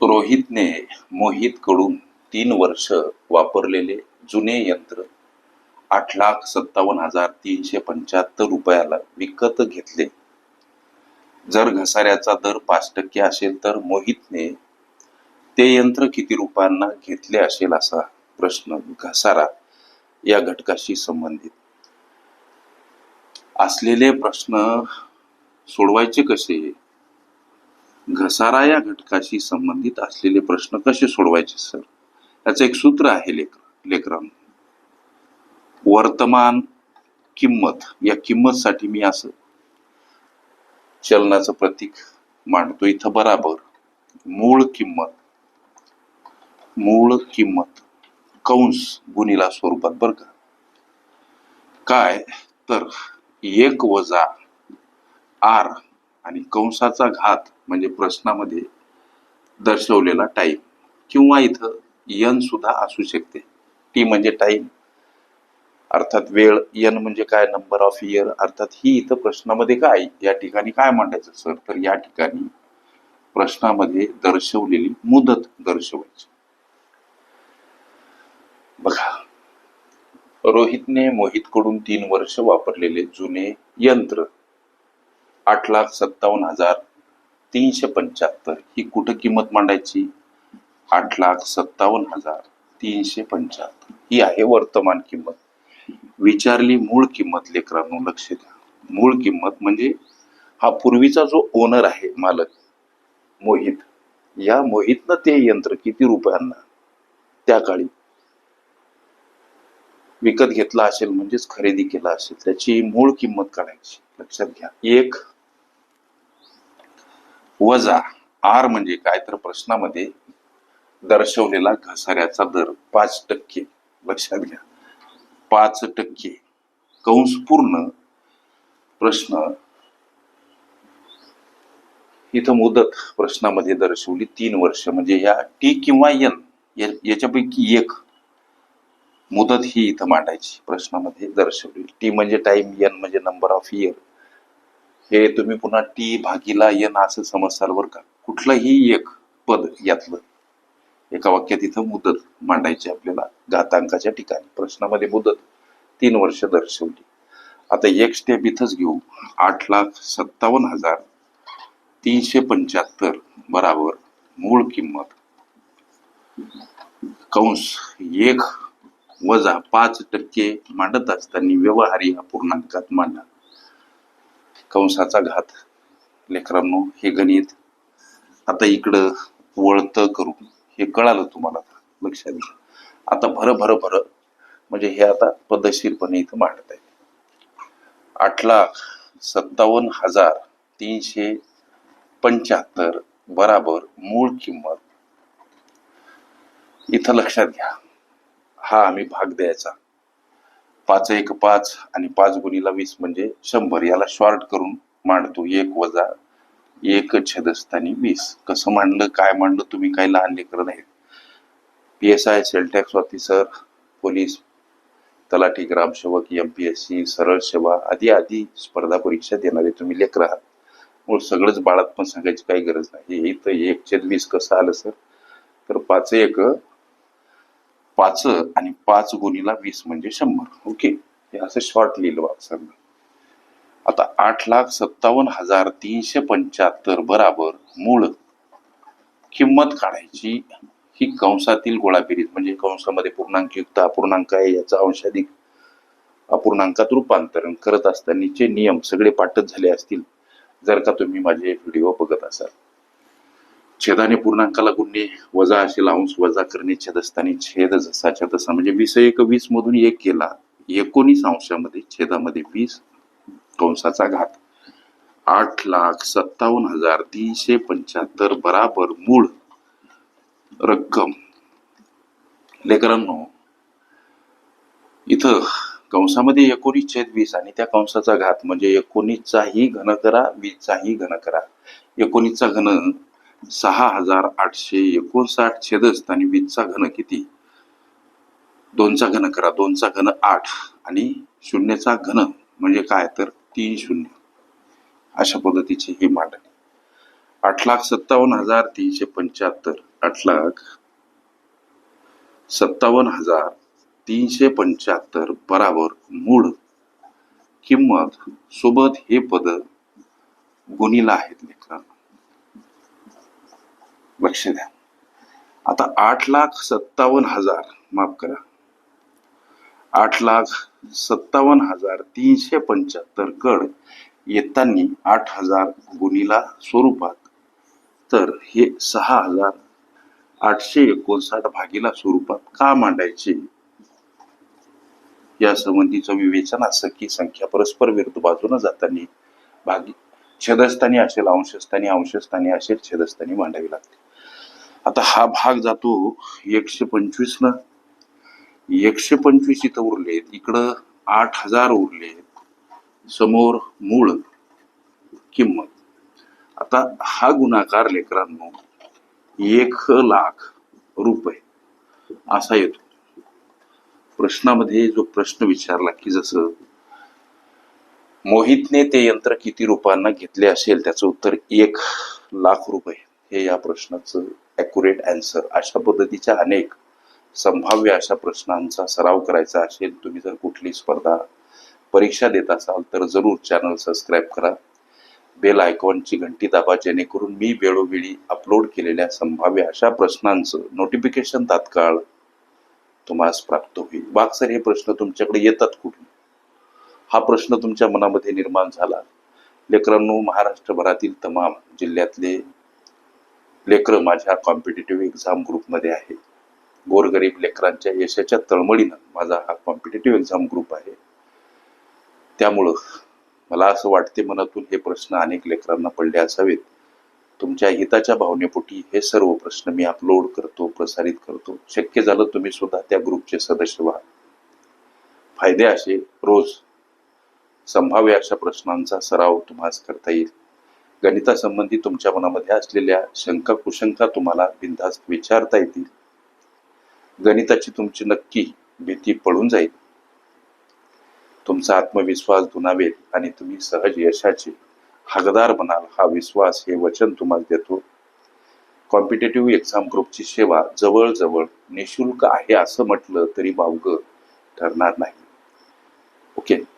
रोहितने मोहितकडून तीन वर्ष वापरलेले जुने यंत्र आठ लाख सत्तावन्न हजार तीनशे पंच्याहत्तर रुपयाला विकत घेतले. जर घसाऱ्याचा दर पाच टक्के असेल तर मोहितने ते यंत्र किती रुपयांना घेतले असेल असा प्रश्न घसारा या घटकाशी संबंधित. असलेले प्रश्न सोडवायचे कसे? घसारा या घटकाशी संबंधित असलेले प्रश्न कसे सोडवायचे सर? याचं एक सूत्र आहे लेकर लेकरांनो. वर्तमान किंमत या किंमत साठी मी असं चलनाचं प्रतीक मांडतो. इथं बराबर मूळ किंमत मूळ किंमत कंस गुणीला स्वरूपात बर का? काय? तर एक वजा आर आणि कंसाचा घात म्हणजे प्रश्नामध्ये दर्शवलेला टाईम किंवा इथं यन सुद्धा असू शकते. टी म्हणजे टाईम अर्थात वेळ यन म्हणजे काय? नंबर ऑफ इयर अर्थात ही इथं प्रश्नामध्ये काय? या ठिकाणी काय मांडायचं सर तर या ठिकाणी प्रश्नामध्ये दर्शवलेली मुदत दर्शवायची. बघा. रोहितने मोहितकडून तीन वर्ष वापरलेले जुने यंत्र आठ लाख सत्तावन्न हजार तीनशे पंच्याहत्तर. ही कुठं किंमत मांडायची? आठ लाख सत्तावन्न हजार तीनशे पंच्याहत्तर. ही आहे वर्तमान किंमत. विचारली मूळ किंमत लेकरांनो लक्ष द्या. मूळ किंमत म्हणजे हा पूर्वीचा जो ओनर आहे मालक मोहित. या मोहितनं ते यंत्र किती रुपयांना त्या काळी विकत घेतला असेल म्हणजेच खरेदी केला असेल त्याची मूळ किंमत काढायची. लक्षात घ्या. एक वजा आर म्हणजे काय? तर प्रश्नामध्ये दर्शवलेला घसाऱ्याचा दर पाच टक्के. लक्षात घ्या. पाच टक्के. कंस पूर्ण प्रश्न इथं मुदत प्रश्नामध्ये दर्शवली तीन वर्ष. म्हणजे या टी किंवा यन याच्यापैकी एक मुदत ही इथं मांडायची प्रश्नामध्ये दर्शवली. टी म्हणजे टाइम यन म्हणजे नंबर ऑफ इयर हे तुम्ही पुन्हा टी भागीला यन असं समजसाल बरं का कुठलंही एक पद यातलं एका वाक्यात इथं मुदत मांडायची आपल्याला घातांकाच्या ठिकाणी. प्रश्नामध्ये मुदत तीन वर्ष दर्शवली. आता एक स्टेप इथंच घेऊ. आठ लाख सत्तावन्न हजार तीनशे पंच्याहत्तर बराबर मूळ किंमत. कंस एक वजा पाच टक्के मांडत असताना व्यवहारी अपूर्णांकात मांडा. कंसाचा घात. लेकरांनो हे गणित आता इकडं वळतं करू हे कळालं तुम्हाला आता, लक्षात घ्या. आता भर भर भर. म्हणजे हे आता पद्धतशीरपणे इथं मांडत आहे आठ लाख सत्तावन्न हजार तीनशे पंच्याहत्तर बराबर मूळ किंमत. इथं लक्षात घ्या. हा आम्ही भाग द्यायचा. पाच एक पाच आणि पाच गुणीला वीस म्हणजे शंभर. याला शॉर्ट करून मांडतो. एक वजा एक छेदस्थानी वीस. कसं मांडलं काय मांडलं तुम्ही काही लहान लेकरं नाही P S I sales tax officer police तलाठी ग्रामसेवक एम पी एस सी सरळ सेवा आदी आदी स्पर्धा परीक्षा देणारे तुम्ही लेकर आहात. मग सगळंच बाळात पण सांगायची काही गरज नाही. इथं एक छेद वीस कसं आलं सर तर पाच एक पाच आणि पाच गुणीला वीस म्हणजे शंभर. ओके? हे असं शॉर्ट लिहिलं बा सर आता आठ लाख सत्तावन्न हजार तीनशे पंच्याहत्तर बराबर मूळ किंमत काढायची ही कंसातील गोळाबेरीज म्हणजे कंसामध्ये पूर्णांक युक्त अपूर्णांक आहे याचा अंशाधिक अपूर्णांकात रूपांतरण करत असतानाचे नियम सगळे पाठच झाले असतील जर का तुम्ही माझे व्हिडिओ बघत असाल. छेदाने पूर्णांकाला गुणणे वजा असेल अंश वजा करणे छेदस्थानी छेद जसाच्या तसा म्हणजे वीस एक वीस मधून एक केला. एकोणीस अंशामध्ये छेदामध्ये वीस कंसाचा घात. आठ लाख सत्तावन्न हजार तीनशे पंच्याहत्तर बराबर मूळ रक्कम. लेकरांनो इथं कंसामध्ये एकोणीस छेद वीस आणि त्या कंसाचा घात म्हणजे एकोणीसचाही घन करा वीसचाही घन करा. एकोणीसचा घन सहा हजार आठशे एकोणसाठ छेदस्त आणि वीसचा घन किती? दोनचा घन करा दोनचा घन आठ आणि शून्यचा घन म्हणजे काय? तर तीन शून्य. अशा पद्धतीची ही मांडणी. आठ लाख सत्तावन्न हजार तीनशे पंच्याहत्तर. आठ लाख सत्तावन्न हजार तीनशे पंच्याहत्तर बराबर मूळ किंमत सोबत हे पद गुणीला आहेत लेखा. लक्ष द्या. आता आठ लाख सत्तावन्न हजार माफ करा. आठ लाख सत्तावन्न हजार तीनशे पंच्याहत्तर कड येतानी आठ हजार गुणीला स्वरूपात. तर हे सहा हजार आठशे एकोणसाठ भागीला स्वरूपात का मांडायचे? या संबंधीचं विवेचन असं की संख्या परस्पर विरुद्ध बाजूने जाताना भागी छेदस्थानी असेल अंशस्थानी अंशस्थानी असेल छेदस्थानी मांडावी लागते. आता हा भाग जातो एकशे पंचवीस ना. एकशे पंचवीस इथं उरलेत इकडं आठ हजार उरले समोर मूळ किंमत. आता हा गुणाकार लेकरांनो एक लाख रुपये असा येतो. प्रश्नामध्ये जो प्रश्न विचारला की जसं मोहितने ते यंत्र किती रुपयांना घेतले असेल त्याचं उत्तर एक लाख रुपये हे या प्रश्नाचं ॲक्युरेट अँसर अशा पद्धतीच्या अनेक संभाव्य अशा प्रश्नांचा सराव करायचा असेल तुम्ही जर कुठली स्पर्धा परीक्षा देत असाल तर जरूर चॅनल सबस्क्राईब करा. बेल आयकॉनची घंटी दाबा जेणेकरून मी वेळोवेळी अपलोड केलेल्या संभाव्य अशा प्रश्नांचं नोटिफिकेशन तात्काळ तुम्हाला प्राप्त होईल. वाघ सर हे प्रश्न तुमच्याकडे येतात कुठून? हा प्रश्न तुमच्या मनामध्ये निर्माण झाला. लेकरांनो महाराष्ट्रभरातील तमाम जिल्ह्यातले लेकरं माझ्या कॉम्पिटेटिव्ह एक्झाम ग्रुपमध्ये आहे गोरगरीब लेकरांच्या यशाच्या तळमळीनं माझा हा कॉम्पिटेटिव्ह एक्झाम ग्रुप आहे. त्यामुळं मला असं वाटते मनातून हे प्रश्न अनेक लेकरांना पडले असावेत. तुमच्या हिताच्या भावनेपोटी हे सर्व प्रश्न मी अपलोड करतो प्रसारित करतो. शक्य झालं तुम्ही सुद्धा त्या ग्रुपचे सदस्य व्हा. फायदे असे रोज संभाव्य अशा प्रश्नांचा सराव तुम्हाला करता येईल. गणितासंबंधी तुमच्या मनामध्ये असलेल्या शंका कुशंका तुम्हाला बिनधास्त विचारता येतील. गणिताची तुमची नक्की भीती पळून जाईल. तुमचा आत्मविश्वास दुनावेल आणि तुम्ही सहज यशाचे हकदार बनाल हा विश्वास हे वचन तुम्हाला देतो. कॉम्पिटेटिव्ह एक्झाम ग्रुपची सेवा जवळजवळ निशुल्क आहे असं म्हटलं तरी वावगं ठरणार नाही. ओके?